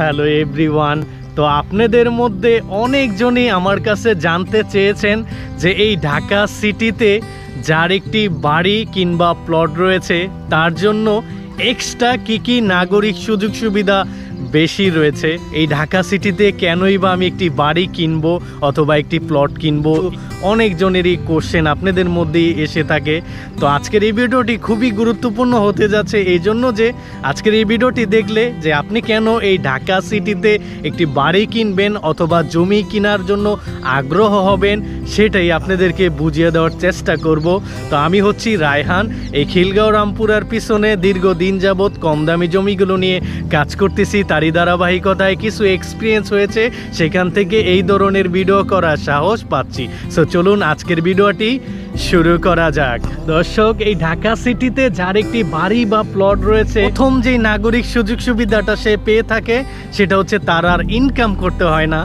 Hello everyone. তো আপনাদের মধ্যে অনেকজনই আমার কাছে জানতে চেয়েছেন যে এই ঢাকা সিটিতে যার একটি বাড়ি কিংবা প্লট রয়েছে, তার জন্য এক্সট্রা কি কি নাগরিক সুযোগ সুবিধা বেশি রয়েছে। এই ঢাকা সিটিতে কেনই বা আমি একটি বাড়ি কিনবো অথবা একটি প্লট কিনবো? অনেকজনেরই কোশ্চেন আপনাদের মধ্যেই এসে থাকে। তো আজকের এই ভিডিওটি খুবই গুরুত্বপূর্ণ হতে যাচ্ছে এই জন্য যে, আজকের এই ভিডিওটি দেখলে যে আপনি কেন এই ঢাকা সিটিতে একটি বাড়ি কিনবেন অথবা জমি কেনার জন্য আগ্রহ হবেন, সেটাই আপনাদেরকে বুঝিয়ে দেওয়ার চেষ্টা করব। তো আমি হচ্ছি রায়হান, এই খিলগাঁও রামপুরার পিছনে দীর্ঘদিন যাবৎ কম দামি জমিগুলো নিয়ে কাজ করতেছি তারই ধারাবাহিকতায় কিছু এক্সপিরিয়েন্স হয়েছে, সেখান থেকে এই ধরনের ভিডিও করার সাহস পাচ্ছি। সো চলুন আজকের ভিডিওটি শুরু করা যাক। দর্শক, এই ঢাকা সিটিতে যার একটি বাড়ি বা প্লট রয়েছে, প্রথম যে নাগরিক সুযোগ সুবিধাটা সে পেয়ে থাকে, সেটা হচ্ছে তার আর ইনকাম করতে হয় না।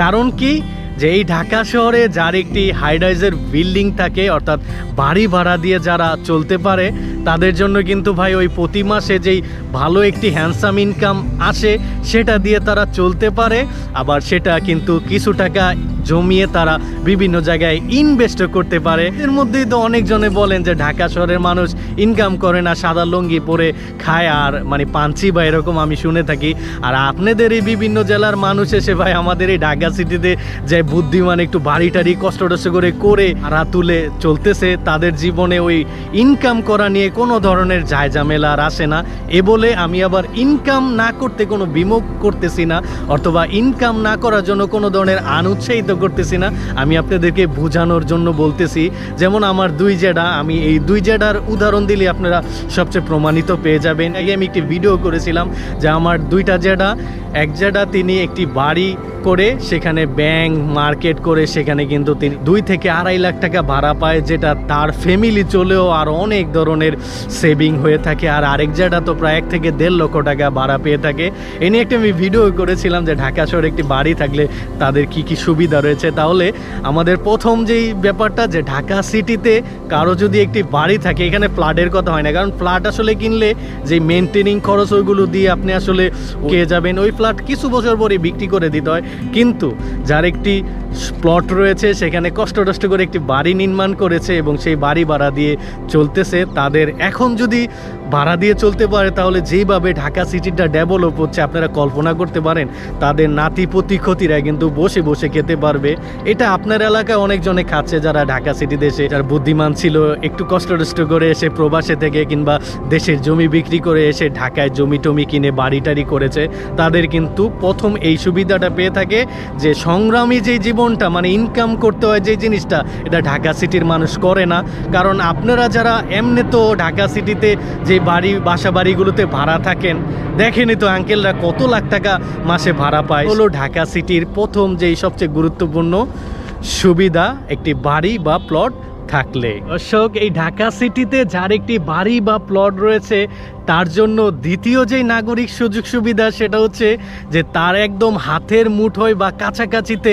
কারণ কি? যে এই ঢাকা শহরে যার একটি হাইডাইজের বিল্ডিং থাকে, অর্থাৎ বাড়ি ভাড়া দিয়ে যারা চলতে পারে, তাদের জন্য কিন্তু ভাই ওই প্রতি মাসে যেই ভালো একটি হ্যান্ডসাম ইনকাম আসে, সেটা দিয়ে তারা চলতে পারে। আবার সেটা কিন্তু কিছু টাকা জমিয়ে তারা বিভিন্ন জায়গায় ইনভেস্ট করতে পারে। এর মধ্যেই তো অনেকজনে বলেন যে ঢাকা শহরের মানুষ ইনকাম করে না, সাদা লুঙ্গি পরে খায় আর মানে পাঞ্চি বা এরকম আমি শুনে থাকি। আর আপনাদের এই বিভিন্ন জেলার মানুষ এসে ভাই আমাদের এই ঢাকা সিটিতে যে বুদ্ধিমান একটু বাড়ি টাড়ি কষ্ট করে করে আরা তুলে চলতেছে, তাদের জীবনে ওই ইনকাম করা নিয়ে কোনো ধরনের যায় ঝামেলা আর আসে না। এ বলে আমি আবার ইনকাম না করতে কোনো বিমুখ করতেছি না, অথবা ইনকাম না করার জন্য কোনো ধরনের আনুৎসাহিত করতেছি না, আমি আপনাদেরকে বোঝানোর জন্য বলতেছি, যেমন আমার দুই জেডা, আমি এই দুই জেডার উদাহরণ দিলে আপনারা সবচেয়ে প্রমাণিত পেয়ে যাবেন। আগে আমি একটি ভিডিও করেছিলাম যে আমার দুইটা জেডা, এক জেডা তিনি একটি বাড়ি করে, সেখানে ব্যাংক মার্কেট করে, সেখানে কিন্তু তিনি দুই থেকে আড়াই লাখ টাকা ভাড়া পায়, যেটা তার ফ্যামিলি চলেও আর অনেক ধরনের সেভিং হয়ে থাকে। আর আরেক জায়গা তো প্রায় এক থেকে দেড় লক্ষ টাকা ভাড়া পেয়ে থাকে। এ নিয়ে একটা আমি ভিডিও করেছিলাম যে ঢাকা শহরে একটি বাড়ি থাকলে তাদের কি কি সুবিধা রয়েছে, তাহলে আমাদের প্রথম যেই ব্যাপারটা যে ঢাকা সিটিতে কারও যদি একটি বাড়ি থাকে, এখানে ফ্ল্যাটের কথা হয় না, কারণ ফ্ল্যাট আসলে কিনলে যে মেনটেনিং খরচ ওইগুলো দিয়ে আপনি আসলে পেয়ে যাবেন। ওই ফ্ল্যাট কিছু বছর পরে বিক্রি করে দিতে হয়। কিন্তু যার একটি প্লট রয়েছে, সেখানে কষ্ট টষ্ট করে একটি বাড়ি নির্মাণ করেছে এবং সেই বাড়ি ভাড়া দিয়ে চলতেছে। তাদের এখন যদি ভাড়া দিয়ে চলতে পারে, তাহলে যেইভাবে ঢাকা সিটিটা ডেভেলপ হচ্ছে, আপনারা কল্পনা করতে পারেন, তাদের নাতি ক্ষতিরা কিন্তু বসে বসে খেতে পারবে। এটা আপনার এলাকায় অনেকজনে খাচ্ছে যারা ঢাকা সিটি দেশে যার বুদ্ধিমান ছিল, একটু কষ্ট টষ্ট করে এসে প্রবাসে থেকে কিংবা দেশের জমি বিক্রি করে এসে ঢাকায় জমি টমি কিনে বাড়ি টাড়ি করেছে, তাদের কিন্তু প্রথম এই সুবিধাটা পেয়ে থাকে যে সংগ্রামী যে জীবনটা মানে ইনকাম করতে হয় যে জিনিসটা, এটা ঢাকা সিটির মানুষ করে না। কারণ আপনারা যারা এমনি তো ঢাকা সিটিতে যে বাড়ি, বাসা বাড়িগুলোতে ভাড়া থাকেন দেখেনি তো আঙ্কেলরা কত লাখ টাকা মাসে ভাড়া পায়। হলো ঢাকা সিটির প্রথম যেই সবচেয়ে গুরুত্বপূর্ণ সুবিধা একটি বাড়ি বা প্লট থাকলে। দর্শক, এই ঢাকা সিটিতে যার একটি বাড়ি বা প্লট রয়েছে, তার জন্য দ্বিতীয় যেই নাগরিক সুযোগ সুবিধা সেটা হচ্ছে যে তার একদম হাতের মুঠোয় বা কাছাকাছিতে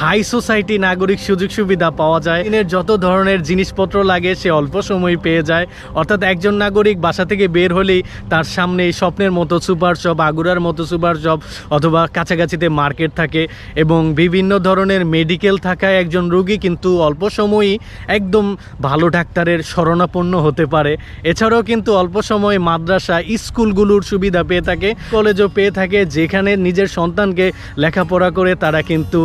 হাই সোসাইটি নাগরিক সুযোগ সুবিধা পাওয়া যায়। দিনের যত ধরনের জিনিসপত্র লাগে, সে অল্প সময় পেয়ে যায়। অর্থাৎ একজন নাগরিক বাসা থেকে বের হলেই তার সামনে স্বপ্নের মতো সুপার শপ আগুরার মতো সুপার শপ অথবা কাছাকাছিতে মার্কেট থাকে এবং বিভিন্ন ধরনের মেডিকেল থাকায় একজন রুগী কিন্তু অল্প সময়ই একদম ভালো ডাক্তারের শরণাপন্ন হতে পারে। এছাড়াও কিন্তু অল্প সময়ে মাদ্রাসা স্কুলগুলোর সুবিধা পেয়ে থাকে, কলেজও পেয়ে থাকে, যেখানে নিজের সন্তানকে লেখাপড়া করে তারা কিন্তু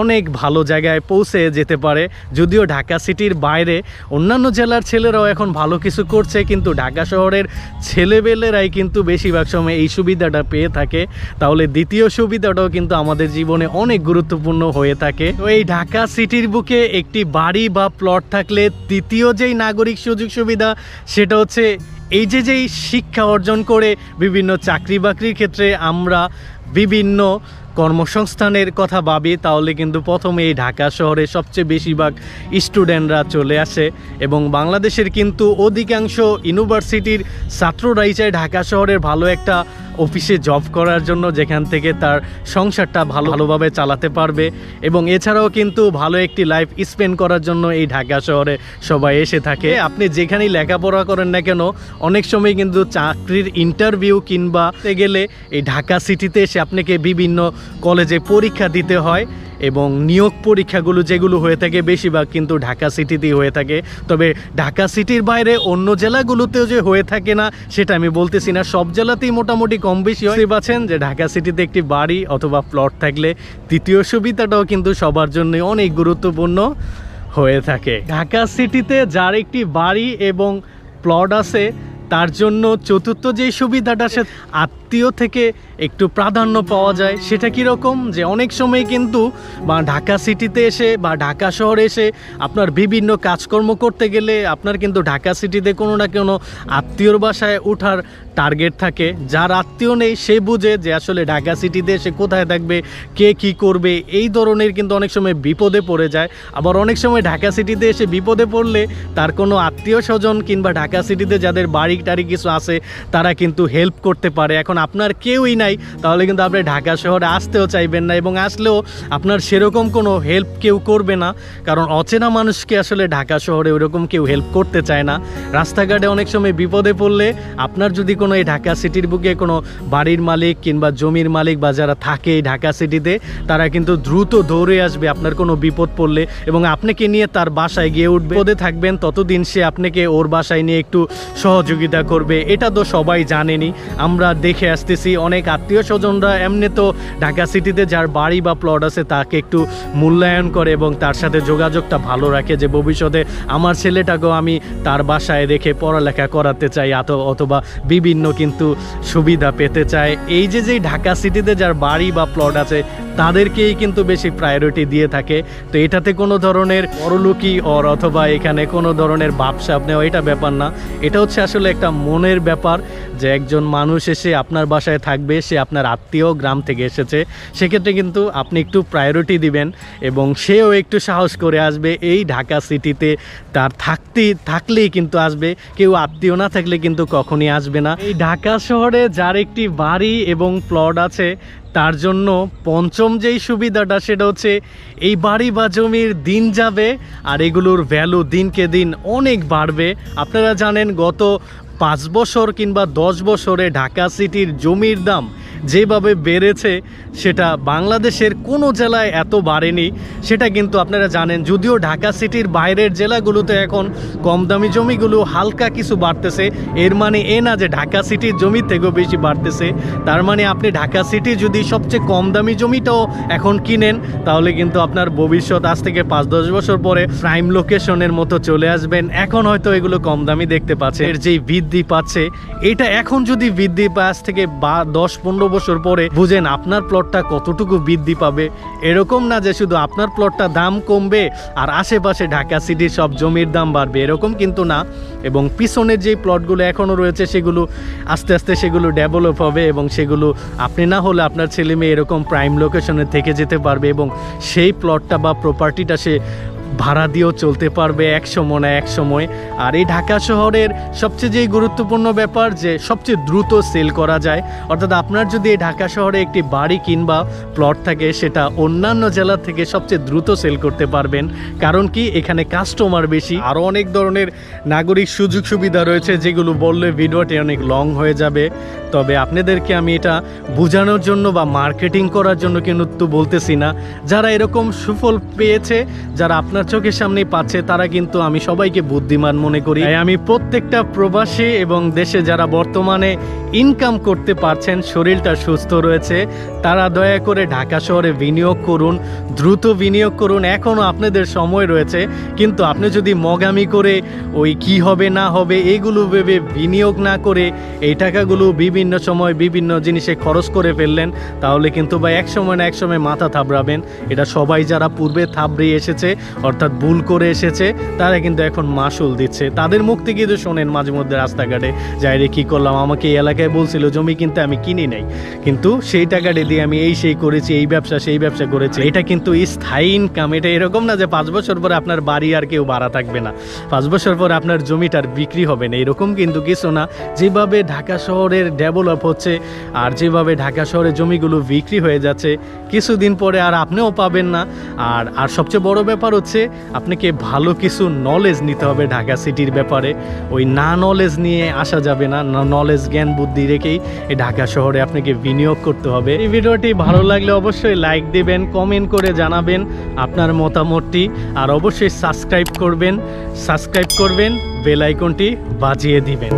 অনেক ভালো জায়গায় পৌঁছে যেতে পারে। যদিও ঢাকা সিটির বাইরে অন্যান্য জেলার ছেলেরাও এখন ভালো কিছু করছে, কিন্তু ঢাকা শহরের ছেলেবেলেরাই কিন্তু বেশিরভাগ সময় এই সুবিধাটা পেয়ে থাকে। তাহলে দ্বিতীয় সুবিধাটাও কিন্তু আমাদের জীবনে অনেক গুরুত্বপূর্ণ হয়ে থাকে। তো এই ঢাকা সিটির বুকে একটি বাড়ি বা প্লট থাকলে তৃতীয় যেই নাগরিক সুযোগ সুবিধা, সেটা হচ্ছে এই যে যেই শিক্ষা অর্জন করে বিভিন্ন চাকরি বাকরির ক্ষেত্রে আমরা বিভিন্ন কর্মসংস্থানের কথা ভাবি, তাহলে কিন্তু প্রথমে এই ঢাকা শহরে সবচেয়ে বেশিরভাগ স্টুডেন্টরা চলে আসে এবং বাংলাদেশের কিন্তু অধিকাংশ ইউনিভার্সিটির ছাত্ররাই চায় ঢাকা শহরের ভালো একটা অফিসে জব করার জন্য যেখান থেকে তার সংসারটা ভালো ভালোভাবে চালাতে পারবে। এবং এছাড়াও কিন্তু ভালো একটি লাইফ স্পেন্ড করার জন্য এই ঢাকা শহরে সবাই এসে থাকে। আপনি যেখানেই লেখাপড়া করেন না কেন, অনেক সময় কিন্তু চাকরির ইন্টারভিউ কিংবা গেলে এই ঢাকা সিটিতে এসে আপনাকে বিভিন্ন কলেজে পরীক্ষা দিতে হয়। এবং নিয়োগ পরীক্ষাগুলো যেগুলো হয়ে থাকে বেশিরভাগ কিন্তু ঢাকা সিটিতেই হয়ে থাকে। তবে ঢাকা সিটির বাইরে অন্য জেলাগুলোতেও যে হয়ে থাকে না, সেটা আমি বলতেছি না। সব জেলাতেই মোটামুটি কম বেশি হয়। পাচ্ছেন যে ঢাকা সিটিতে একটি বাড়ি অথবা প্লট থাকলে তৃতীয় সুবিধাটাও কিন্তু সবার জন্য অনেক গুরুত্বপূর্ণ হয়ে থাকে। ঢাকা সিটিতে যার একটি বাড়ি এবং প্লট আছে, তার জন্য চতুর্থ যেই সুবিধাটা সে আত্মীয় থেকে একটু প্রাধান্য পাওয়া যায়। সেটা কীরকম? যে অনেক সময় কিন্তু বা ঢাকা সিটিতে এসে বা ঢাকা শহরে এসে আপনার বিভিন্ন কাজকর্ম করতে গেলে আপনার কিন্তু ঢাকা সিটিতে কোনো না কোনো আত্মীয়র বাসায় ওঠার টার্গেট থাকে। যার আত্মীয় নেই, সে বুঝে যে আসলে ঢাকা সিটিতে এসে কোথায় থাকবে, কে কি করবে, এই ধরনের কিন্তু অনেক সময় বিপদে পড়ে যায়। আবার অনেক সময় ঢাকা সিটিতে এসে বিপদে পড়লে তার কোনো আত্মীয় স্বজন কিংবা ঢাকা সিটিতে যাদের বাড়ি টাড়ি কিছু আছে, তারা কিন্তু হেল্প করতে পারে। এখন আপনার কেউই নাই, তাহলে কিন্তু আপনি ঢাকা শহরে আসতেও চাইবেন না এবং আসলেও আপনার সেরকম কোনো হেল্প কেউ করবে না। কারণ অচেনা মানুষকে আসলে ঢাকা শহরে ওরকম কেউ হেল্প করতে চায় না। রাস্তাঘাটে অনেক সময় বিপদে পড়লে আপনার যদি কোনো এই ঢাকা সিটির বুকে কোনো বাড়ির মালিক কিংবা জমির মালিক বা যারা থাকে এই ঢাকা সিটিতে, তারা কিন্তু দ্রুত দৌড়ে আসবে আপনার কোনো বিপদ পড়লে এবং আপনাকে নিয়ে তার বাসায় গিয়ে উঠবে। বিপদে থাকবেন, ততদিন সে আপনাকে ওর বাসায় নিয়ে একটু সহযোগিতা করবে। এটা তো সবাই জানেনি। আমরা দেখে আসতেছি, অনেক আত্মীয় স্বজনরা এমনি তো ঢাকা সিটিতে যার বাড়ি বা প্লট আছে তাকে একটু মূল্যায়ন করে এবং তার সাথে যোগাযোগটা ভালো রাখে যে ভবিষ্যতে আমার ছেলেটাকেও আমি তার বাসায় রেখে পড়ালেখা করাতে চাই অথ- অথবা বিভিন্ন কিন্তু সুবিধা পেতে চায় এই যে যে ঢাকা সিটিতে যার বাড়ি বা প্লট আছে তাদেরকেই কিন্তু বেশি প্রায়োরিটি দিয়ে থাকে। তো এটাতে কোনো ধরনের পরলুকি অর অথবা এখানে কোনো ধরনের বাপসাপ নেওয়া, এটা ব্যাপার না। এটা হচ্ছে আসলে একটা মনের ব্যাপার যে একজন মানুষ এসে আপনার বাসায় থাকবে, সে আপনার আত্মীয় গ্রাম থেকে এসেছে। সেক্ষেত্রে কিন্তু আপনি একটু প্রায়োরিটি দিবেন এবং সেও একটু সাহস করে আসবে। এই ঢাকা সিটিতে তার থাকতে, থাকলেই কিন্তু আসবে। কেউ আত্মীয় না থাকলে কিন্তু কখনই আসবে না। এই ঢাকা শহরে যার একটি বাড়ি এবং প্লট আছে তার জন্য পঞ্চম যেই সুবিধাটা সেটা হচ্ছে এই বাড়ি বা জমির দিন যাবে আর এগুলোর ভ্যালু দিনকে দিন অনেক বাড়বে। আপনারা জানেন গত পাঁচ বছর কিংবা দশ বছরে ঢাকা সিটির জমির দাম যেভাবে বেড়েছে, সেটা বাংলাদেশের কোনো জেলায় এত বাড়েনি, সেটা কিন্তু আপনারা জানেন। যদিও ঢাকা সিটির বাইরের জেলাগুলোতে এখন কম দামি জমিগুলো হালকা কিছু বাড়তেছে, এর মানে এ না যে ঢাকা সিটির জমি থেকেও বেশি বাড়তেছে। তার মানে আপনি ঢাকা সিটি যদি সবচেয়ে কম দামি জমিটাও এখন কিনেন, তাহলে কিন্তু আপনার ভবিষ্যৎ আজ থেকে পাঁচ দশ বছর পরে প্রাইম লোকেশনের মতো চলে আসবেন। এখন হয়তো এগুলো কম দামি দেখতে পাচ্ছে। এর যেই বৃদ্ধি পাচ্ছে, এটা এখন যদি বৃদ্ধি আজ থেকে বা দশ পনেরো বছর পরে বুঝেন আপনার প্লটটা কতটুকু বৃদ্ধি পাবে। এরকম না যে শুধু আপনার প্লটটা দাম কমবে আর আশেপাশে ঢাকা সিটির সব জমির দাম বাড়বে, এরকম কিন্তু না। এবং পিছনের যে প্লটগুলো এখনও রয়েছে সেগুলো আস্তে আস্তে সেগুলো ডেভেলপ হবে এবং সেগুলো আপনি না হলে আপনার ছেলে মেয়ে এরকম প্রাইম লোকেশনে থেকে যেতে পারবে এবং সেই প্লটটা বা প্রপার্টিটা সে ভাড়া দিয়েও চলতে পারবে এক সময় না এক সময়। আর এই ঢাকা শহরের সবচেয়ে যে গুরুত্বপূর্ণ ব্যাপার যে সবচেয়ে দ্রুত সেল করা যায়, অর্থাৎ আপনার যদি এই ঢাকা শহরে একটি বাড়ি কিংবা প্লট থাকে, সেটা অন্যান্য জেলা থেকে সবচেয়ে দ্রুত সেল করতে পারবেন। কারণ কি? এখানে কাস্টমার বেশি। আরও অনেক ধরনের নাগরিক সুযোগ সুবিধা রয়েছে, যেগুলো বললে ভিডিওটি অনেক লং হয়ে যাবে। তবে আপনাদেরকে আমি এটা বোঝানোর জন্য বা মার্কেটিং করার জন্য কিন্তু বলতেছি না। যারা এরকম সুফল পেয়েছে, যারা আপনার চোখের সামনে পাচ্ছে, তারা কিন্তু আমি সবাইকে বুদ্ধিমান মনে করি। আমি প্রত্যেকটা প্রবাসী এবং দেশে যারা বর্তমানে ইনকাম করতে পারছেন, শরীরটা সুস্থ রয়েছে, তারা দয়া করে ঢাকা শহরে বিনিয়োগ করুন, দ্রুত বিনিয়োগ করুন। এখনও আপনাদের সময় রয়েছে, কিন্তু আপনি যদি মগামি করে ওই কি হবে না হবে এগুলো ভেবে বিনিয়োগ না করে এই টাকাগুলো বিভিন্ন সময় বিভিন্ন জিনিসে খরচ করে ফেললেন, তাহলে কিন্তু ভাই এক সময় না এক সময় মাথা থাবড়াবেন। এটা সবাই যারা পূর্বে থাবড়িয়ে এসেছে, অর্থাৎ ভুল করে এসেছে, তারা কিন্তু এখন মাসুল দিচ্ছে। তাদের মুখ থেকে তো শোনেন মাঝে মধ্যে রাস্তাঘাটে যাই রে কী করলাম? আমাকে এই এলাকায় বলছিল, জমি কিনতে আমি কিনি নাই। কিন্তু সেই টাকাটা দিয়ে আমি এই সেই করেছি, এই ব্যবসা, সেই ব্যবসা করেছি। এটা কিন্তু স্থায়ী ইনকাম এটা এরকম না যে পাঁচ বছর পরে আপনার বাড়ি আর কেউ ভাড়া থাকবে না। পাঁচ বছর পরে আপনার জমিটার বিক্রি হবে না, এরকম কিন্তু কিছু না। যেভাবে ঢাকা শহরের ডেভেলপ হচ্ছে আর যেভাবে ঢাকা শহরে জমিগুলো বিক্রি হয়ে যাচ্ছে, কিছুদিন পরে আর আপনিও পাবেন না। আর আর সবচেয়ে বড় ব্যাপার হচ্ছে আপনাকে ভালো কিছু নলেজ নিতে হবে ঢাকা সিটির ব্যাপারে। ওই না নলেজ নিয়ে আসা যাবে না নলেজ জ্ঞান, বুদ্ধি রেখেই এই ঢাকা শহরে আপনাকে বিনিয়োগ করতে হবে। এই ভিডিওটি ভালো লাগলে অবশ্যই লাইক দিবেন কমেন্ট করে জানাবেন আপনার মতামতটি আর অবশ্যই সাবস্ক্রাইব করবেন। সাবস্ক্রাইব করবেন বেল আইকনটি বাজিয়ে দিবেন।